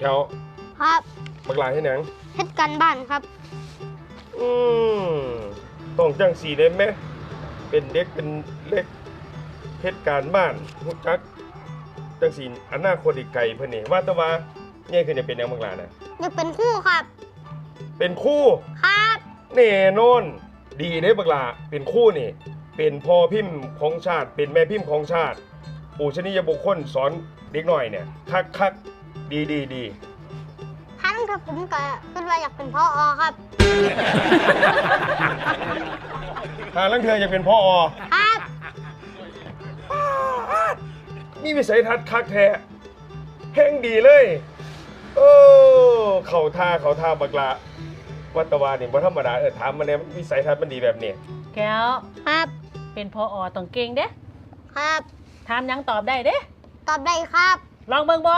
แถวครับบักหลาให้หนังเฮ็ดกันบ้านครับอืมต้องจังสีได้ไหมเป็นเด็กเป็นเล็กเหตุการณ์บ้านฮู้จักจังสีอนาคตอีกไกลเพิ่นนี่ว่าแต่ว่าเนี่ยคือจะเป็นหยังบักหลาน่ะอยากเป็นครู่ครับ เป็นครู่ครับแน่นอน ดีเด้บักหลาเป็นครู่นี่ เป็นพ่อพิมพ์ของชาติ เป็นแม่พิมพ์ของชาติปูชนียบุคคลสอนเด็กหน่อยเนี่ยคักคัก ดีดีดีทั้งที่ผมก็คิดว่าอยากเป็นพ่ออครับหาลังเธออยากเป็นพ่ออครับมีวิสัยทัศน์คักแท้แห้งดีเลยเออเข่าท่าเข่าท่าบักละวัตวานี่บ่ธรรมดาเออถามมาเนี่ยวิสัยทัศน์มันดีแบบนี้แก้วครับ เป็นพออต้องเก่งเด้ครับถามหยังตอบได้เด้ ตอบได้ครับ ลองเบิ่งบ่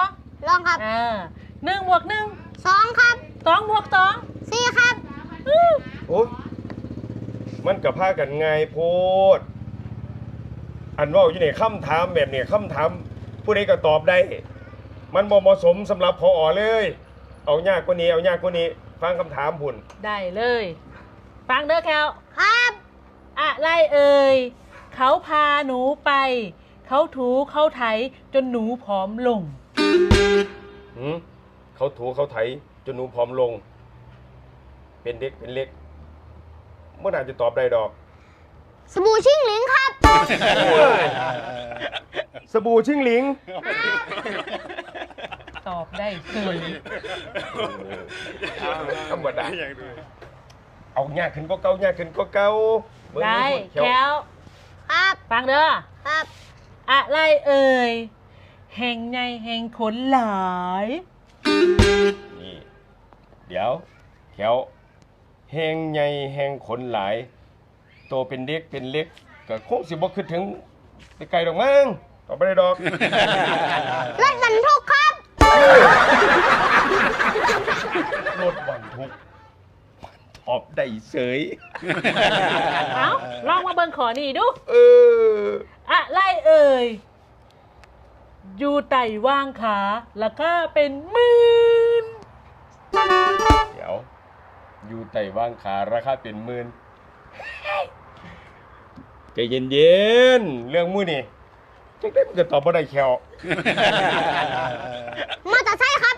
ลองครับอ่าหนึ่งบวกหนึ่งสองครับสองบวกสองสี่ครับอื้อโอ้ยมันกับพากันง่ายโพด อันเว่าอยู่ในคำถามแบบนี้คำถามผู้ใดก็ตอบได้ มันบ่เหมาะสมสำหรับพออเลย เอายากกว่านี้เอายากกว่านี้ ฟังคำถามพุ่น ได้เลย ฟังเด้อแคลครับอะไรเอ่ยเขาพาหนูไป เขาถูเขาไถจนหนูผอมลง หืมเขาถูเขาไถจนหนูผอมลง เป็นเด็กเป็นเล็กเมื่อน่าจะตอบได้ดอก สบู่ชิงหลิงครับ สบู่ชิงหลิง ตอบได้เสยธรรมดา เอายากขึ้นก็เก่ายากขึ้นก็เก่าเบิ่งได้ดูเขียวแคลครับ ฟังเด้อ ครับ อะไรเอ่ย แห่งในแห่งขนหลาย นี่ เดี๋ยวแถวแหงใหญ่แหงขนหลาย โตเป็นเด็กเป็นเล็กก็คงสิบ่ขึ้นถึงไปไกลดอกมั้งตอบไม่ได้ดอก รถบรรทุกครับ รถบรรทุกตอบได้เสยเอ้าลองมาเบิ่งขอนี่ดู เออ อะไรเอ่ย อยู่ไต่ว่างขาแล้วก็เป็นหมื่นเดี๋ยว อยู่ไต่ว่างขาราคาเป็นหมื่นใจเย็นๆเรื่องมือนี่จังได้มันก็ตอบบ่ได้แควมอเตอร์ไซค์ครับ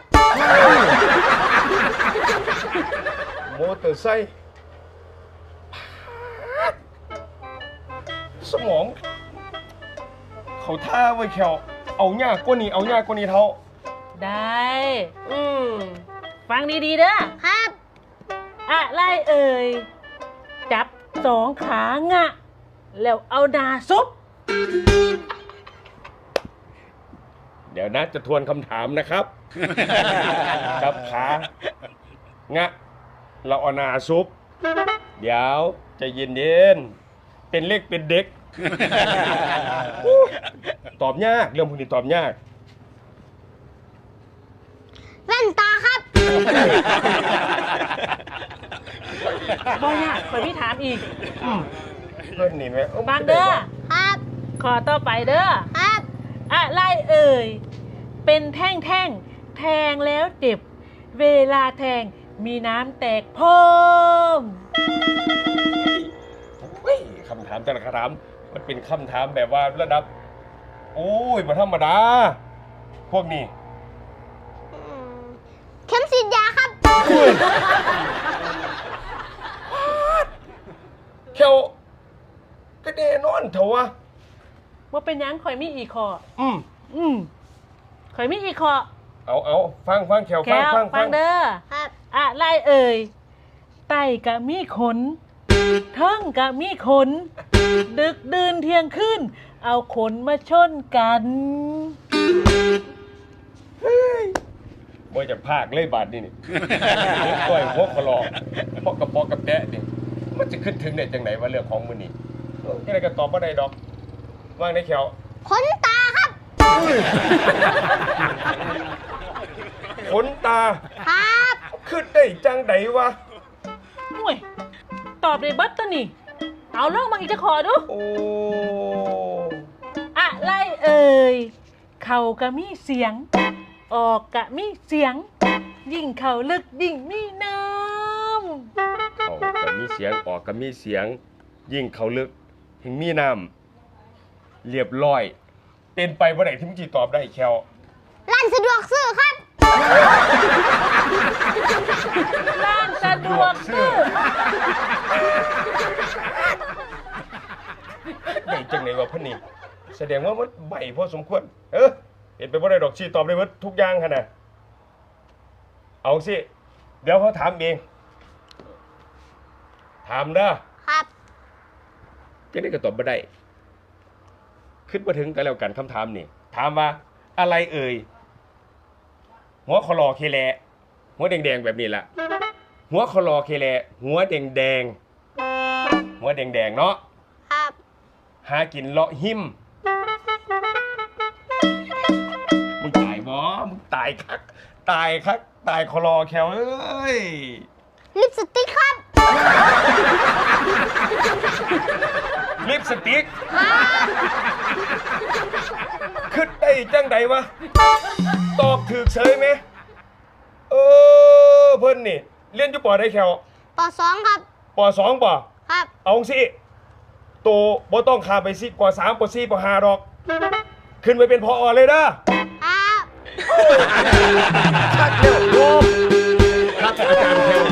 มอเตอร์ไซค์สมอง เขาท่าไว้แคว เอายากกว่านี้เอายากกว่านี้เท่า ได้ อืมฟังดีๆเด้อครับ อะไรเอ่ย จับสองขางะ แล้วเอาดาซุป เดี๋ยวนะจะทวนคำถามนะครับ จับขางะ เราเอาหนาซุป เดี๋ยวใจะเย็นเย็นๆเป็นเล็กเป็นเด็ก ตอบยากเรื่องพวกนี้ตอบยาก แว่นตาครับ บ่ยากไปพี่ถามอีก เพื่อนนี่ไหมฟังเด้อ ครับ ขอต่อไปเด้อ ครับอะไรเอ่ย เป็นแท่งแท่งๆแทงแล้วเจ็บ เวลาแทงมีน้ำแตกเพิ่ม เฮ้ยคำถามแต่ละคำถาม มันเป็นคำถามแบบว่าระดับ โอ้ยมาธรรมดา พวกนี้อืมเข็มฉีดยาครับเขียวก็แน่นอนเถอะวะว่าเป็นหยังข่อยมีอีกคออืมอืมข่อยมีอีกคอเอาเอาฟังฟังเขียวแคฟังวฟังฟังเด้อครับ อะไรเอ่ยไต่กะมีขนเทิงกะมีขน ดึกดื่นเที่ยงคืนเอาขนมาชนกันบ่จะพากเลยบาทนี่นี่ก้อยหัวขลอกพอกกระปอกกระแตะนี่ มันจะขึ้นถึงได้จังไหนว่าเรื่องของมื้อนี้เออยังไงก็ตอบบ่ได้ดอก ว่างได้เขียวขนตาครับ ขนตาครับ ขึ้นได้จังไดวะ ห่วย ตอบได้เบัตตัวนี่ เอาเรื่องมาอีกจะขอดู โอ้อะไรเอ่ย เขาก็มีเสียง ออกกะมีเสียง ยิ่งเข้าลึกยิ่งมีน้เข้าก็มีเสียงออกก็มีเสียง ยิ่งเขาลึกถึงมีน้ำเรียบร้อย เป็นไปบ่ได้ที่มึงสิตอบได้แควร้านสะดวกซื้อครับำร้านสะดวกซื้อ ได้จังไหนวะพ่อนี่ แสดงว่ามันใบพอสมควร เออเป็นไปบ่ได้ดอกชีตอบได้หมดทุกอย่างขนาดเอาสิเดี๋ยวเขาถามเองถามเด้อครับจะได้ก็ตอบบ่ได้ขึ้นมาถึงกันแล้วกันคำถามนี่ถามว่าอะไรเอ่ยหัวคอลอเคแลหัวแดงๆแบบนี้ล่ะ หัวคอลอเคแลหัวแดงๆหัวแดงๆเนาะครับ หากินเลาะหิมายคัก ตายคัก ตายคอลอแควเอ้ย ลิปสติกครับลิปสติกขึ้นได้จังใดวะ ตอบถูกเฉยไหม เออ เพิ่นนี่ เรียนอยู่ปอได้แควปสองครับปอสองปอครับ เอาสิโตบ่ต้องคามไปสิปอสามปอสี่ปอห้าดอก ขึ้นไปเป็นพออเลยเด้อ คักเดียวโอ้ครับอาจารย์เทว